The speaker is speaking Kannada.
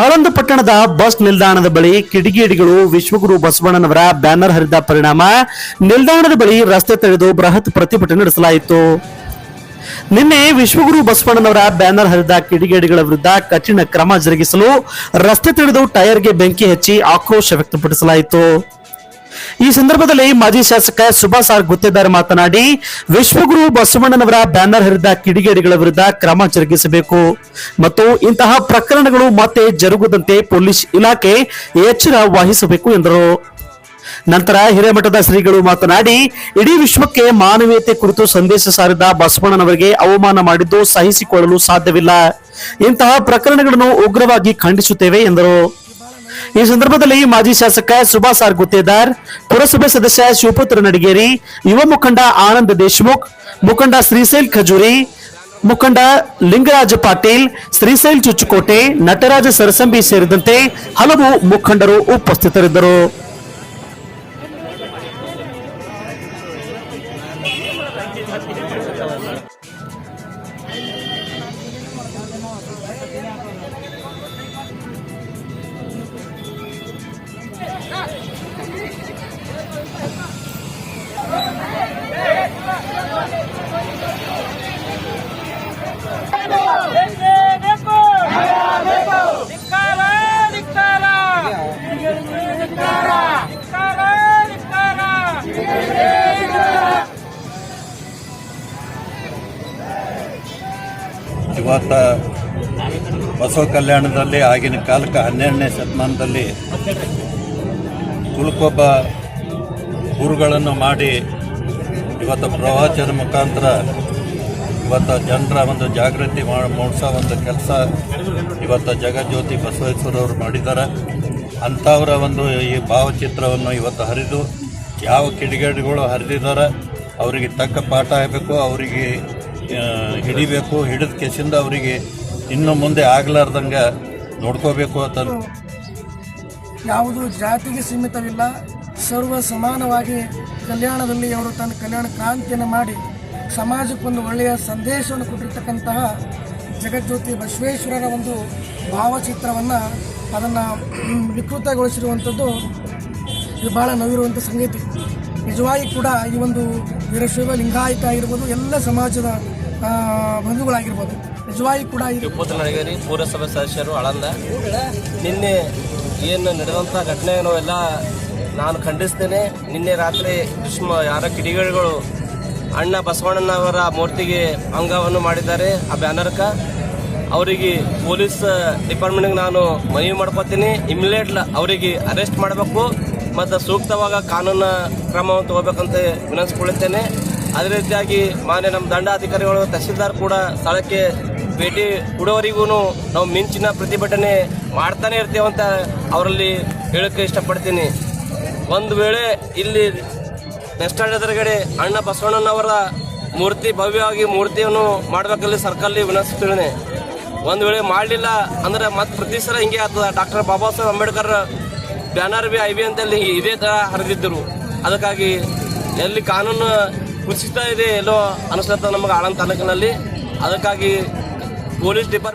ಆಳಂದ ಪಟ್ಟಣದ ಬಸ್ ನಿಲ್ದಾಣದ ಬಳಿ ಕಿಡಿಗೇಡಿಗಳು ವಿಶ್ವಗುರು ಬಸವಣ್ಣನವರ ಬ್ಯಾನರ್ ಹರಿದ ಪರಿಣಾಮ. ನಿಲ್ದಾಣದ ಬಳಿ ರಸ್ತೆ ತಡೆದು ಬೃಹತ್ ಪ್ರತಿಭಟನೆ ನಡೆಸಲಾಯಿತು. ನಿನ್ನೆ ವಿಶ್ವಗುರು ಬಸವಣ್ಣನವರ ಬ್ಯಾನರ್ ಹರಿದ ಕಿಡಿಗೇಡಿಗಳ ವಿರುದ್ಧ ಕಠಿಣ ಕ್ರಮ ಜರುಗಿಸಲು ರಸ್ತೆ ತಡೆದು ಟೈರ್ಗೆ ಬೆಂಕಿ ಹಚ್ಚಿ ಆಕ್ರೋಶ ವ್ಯಕ್ತಪಡಿಸಲಾಯಿತು. ಈ ಸಂದರ್ಭದಲ್ಲಿ ಮಾಜಿ ಶಾಸಕ ಸುಭಾಸ್ ಆರ್ ಗುತ್ತೇದಾರ್ ಮಾತನಾಡಿ, ವಿಶ್ವಗುರು ಬಸವಣ್ಣನವರ ಬ್ಯಾನರ್ ಹರಿದ ಕಿಡಿಗೇಡಿಗಳ ವಿರುದ್ಧ ಕ್ರಮ ಜರುಗಿಸಬೇಕು. ಮತ್ತು ಇಂತಹ ಪ್ರಕರಣಗಳು ಮತ್ತೆ ಜರುಗದಂತೆ ಪೊಲೀಸ್ ಇಲಾಖೆ ಎಚ್ಚರ ವಹಿಸಬೇಕು ಎಂದರು. ನಂತರ ಹಿರೇಮಠದ ಶ್ರೀಗಳು ಮಾತನಾಡಿ, ಇಡೀ ವಿಶ್ವಕ್ಕೆ ಮಾನವೀಯತೆ ಕುರಿತು ಸಂದೇಶ ಸಾರಿದ ಬಸವಣ್ಣನವರಿಗೆ ಅವಮಾನ ಮಾಡಿದ್ದು ಸಹಿಸಿಕೊಳ್ಳಲು ಸಾಧ್ಯವಿಲ್ಲ. ಇಂತಹ ಪ್ರಕರಣಗಳನ್ನು ಉಗ್ರವಾಗಿ ಖಂಡಿಸುತ್ತೇವೆ ಎಂದರು. ಈ ಸಂದರ್ಭದಲ್ಲಿ ಮಾಜಿ ಶಾಸಕ ಸುಭಾಸ್ ಆರ್ ಗುತ್ತೇದಾರ್, ಪುರಸಭೆ ಸದಸ್ಯ ಶಿವಪುತ್ರ ನಡಿಗೇರಿ, ಯುವ ಮುಖಂಡ ಆನಂದ್ ದೇಶಮುಖ್, ಮುಖಂಡ ಶ್ರೀಶೈಲ್ ಖಜೂರಿ, ಮುಖಂಡ ಲಿಂಗರಾಜ ಪಾಟೀಲ್, ಶ್ರೀಶೈಲ್ ಚುಚ್ಚುಕೋಟೆ, ನಟರಾಜ ಸರಸಂಬಿ ಸೇರಿದಂತೆ ಹಲವು ಮುಖಂಡರು ಉಪಸ್ಥಿತರಿದ್ದರು. ಇವತ್ತ ಬಸವ ಕಲ್ಯಾಣದಲ್ಲಿ ಆಗಿನ ಕಾಲಕ್ಕೆ ಹನ್ನೆರಡನೇ ಶತಮಾನದಲ್ಲಿ ತುಳುಕೊಬ್ಬ ಗುರುಗಳನ್ನು ಮಾಡಿ ಇವತ್ತು ಪ್ರವಚನ ಮುಖಾಂತರ ಇವತ್ತು ಜನರ ಒಂದು ಜಾಗೃತಿ ಮೂಡಿಸೋ ಒಂದು ಕೆಲಸ ಇವತ್ತು ಜಗಜ್ಯೋತಿ ಬಸವೇಶ್ವರವರು ಮಾಡಿದ್ದಾರೆ. ಅಂಥವರ ಒಂದು ಈ ಭಾವಚಿತ್ರವನ್ನು ಇವತ್ತು ಹರಿದು ಯಾವ ಕಿಡಿಗೇಡಿಗಳು ಹರಿದಿದ್ದಾರೆ, ಅವರಿಗೆ ತಕ್ಕ ಪಾಠ ಆಗಬೇಕು ಅವರಿಗೆ ಹಿಡಿಬೇಕು ಹಿಡಿದ ಕೆಸಿಂದ ಅವರಿಗೆ ಇನ್ನು ಮುಂದೆ ಆಗಲಾರ್ದಂಗೆ ನೋಡ್ಕೋಬೇಕು ಅಂತ ಯಾವುದು ಜಾತಿಗೆ ಸೀಮಿತವಿಲ್ಲ. ಸರ್ವ ಸಮಾನವಾಗಿ ಕಲ್ಯಾಣದಲ್ಲಿ ಅವರು ತನ್ನ ಕಲ್ಯಾಣ ಕ್ರಾಂತಿಯನ್ನು ಮಾಡಿ ಸಮಾಜಕ್ಕೊಂದು ಒಳ್ಳೆಯ ಸಂದೇಶವನ್ನು ಕೊಟ್ಟಿರ್ತಕ್ಕಂತಹ ಜಗಜ್ಯೋತಿ ಬಸವೇಶ್ವರರ ಒಂದು ಭಾವಚಿತ್ರವನ್ನು ಅದನ್ನು ವಿಕೃತಗೊಳಿಸಿರುವಂಥದ್ದು ಇದು ಭಾಳ ನೋವಿರುವಂಥ ಸಂಗತಿ. ನಿಜವಾಗಿ ಕೂಡ ಈ ಒಂದು ವೀರಶೈವ ಲಿಂಗಾಯತ ಆಗಿರ್ಬೋದು, ಎಲ್ಲ ಸಮಾಜದ ಬಂಧುಗಳಾಗಿರ್ಬೋದು. ನಿಜವಾಗಿ ಕೂಡ ನಡಗೇರಿ, ಪುರಸಭೆ ಸದಸ್ಯರು ಆಳಂದ ನಿನ್ನೆ ಏನು ನಡೆದಂಥ ಘಟನೆ ಎಲ್ಲ ನಾನು ಖಂಡಿಸ್ತೇನೆ. ನಿನ್ನೆ ರಾತ್ರಿ ಕೃಷ್ಣ ಯಾರ ಕಿಡಿಗೇಡಿಗಳು ಅಣ್ಣ ಬಸವಣ್ಣನವರ ಮೂರ್ತಿಗೆ ಅಂಗವನ್ನು ಮಾಡಿದ್ದಾರೆ, ಆ ಬ್ಯಾನರ್ಕ. ಅವರಿಗೆ ಪೊಲೀಸ್ ಡಿಪಾರ್ಟ್ಮೆಂಟ್ಗೆ ನಾನು ಮನವಿ ಮಾಡ್ಕೋತೀನಿ. ಇಮಿಡಿಯೇಟ್ ಅವರಿಗೆ ಅರೆಸ್ಟ್ ಮಾಡಬೇಕು. ಮತ್ತು ಸೂಕ್ತವಾಗ ಕಾನೂನು ಕ್ರಮವನ್ನು ತಗೋಬೇಕಂತ ವಿನಂತಿಸಿಕೊಳ್ಳುತ್ತೇನೆ. ಅದೇ ರೀತಿಯಾಗಿ ಮಾನ್ಯ ನಮ್ಮ ದಂಡಾಧಿಕಾರಿಗಳು, ತಹಸೀಲ್ದಾರ್ ಕೂಡ ಸ್ಥಳಕ್ಕೆ ಭೇಟಿ ಕೊಡೋವರಿಗೂ ನಾವು ಮಿಂಚಿನ ಪ್ರತಿಭಟನೆ ಮಾಡ್ತಾನೆ ಇರ್ತೇವಂತ ಅವರಲ್ಲಿ ಹೇಳಕ್ಕೆ ಇಷ್ಟಪಡ್ತೀನಿ. ಒಂದು ವೇಳೆ ಇಲ್ಲಿ ಸ್ಟ್ಯಾಂಡ್ ಎದುರುಗಡೆ ಅಣ್ಣ ಬಸವಣ್ಣನವರ ಮೂರ್ತಿ, ಭವ್ಯವಾಗಿ ಮೂರ್ತಿಯನ್ನು ಮಾಡಬೇಕಲ್ಲಿ ಸರ್ಕಲ್ಲಿ ವಿನಂತಿಸ್ತೇನೆ. ಒಂದು ವೇಳೆ ಮಾಡಲಿಲ್ಲ ಅಂದ್ರೆ ಮತ್ತೆ ಪ್ರತಿ ಸಲ ಹಿಂಗೆ ಆಗ್ತದೆ. Doctor Baba Saheb Ambedkar banner B I B ಅಂತಲ್ಲಿ ಇದೇ ಥರ ಹರಿದಿದ್ದರು. ಅದಕ್ಕಾಗಿ ಎಲ್ಲಿ ಕಾನೂನು ಕುಸಿತ ಇದೆ ಎಲ್ಲೋ ಅನಿಸ್ಲತ್ತ ನಮಗೆ ಆಳಂದ ತಾಲೂಕಿನಲ್ಲಿ. ಅದಕ್ಕಾಗಿ ಪೊಲೀಸ್ ಡಿಪಾರ್ಟ್ಮೆಂಟ್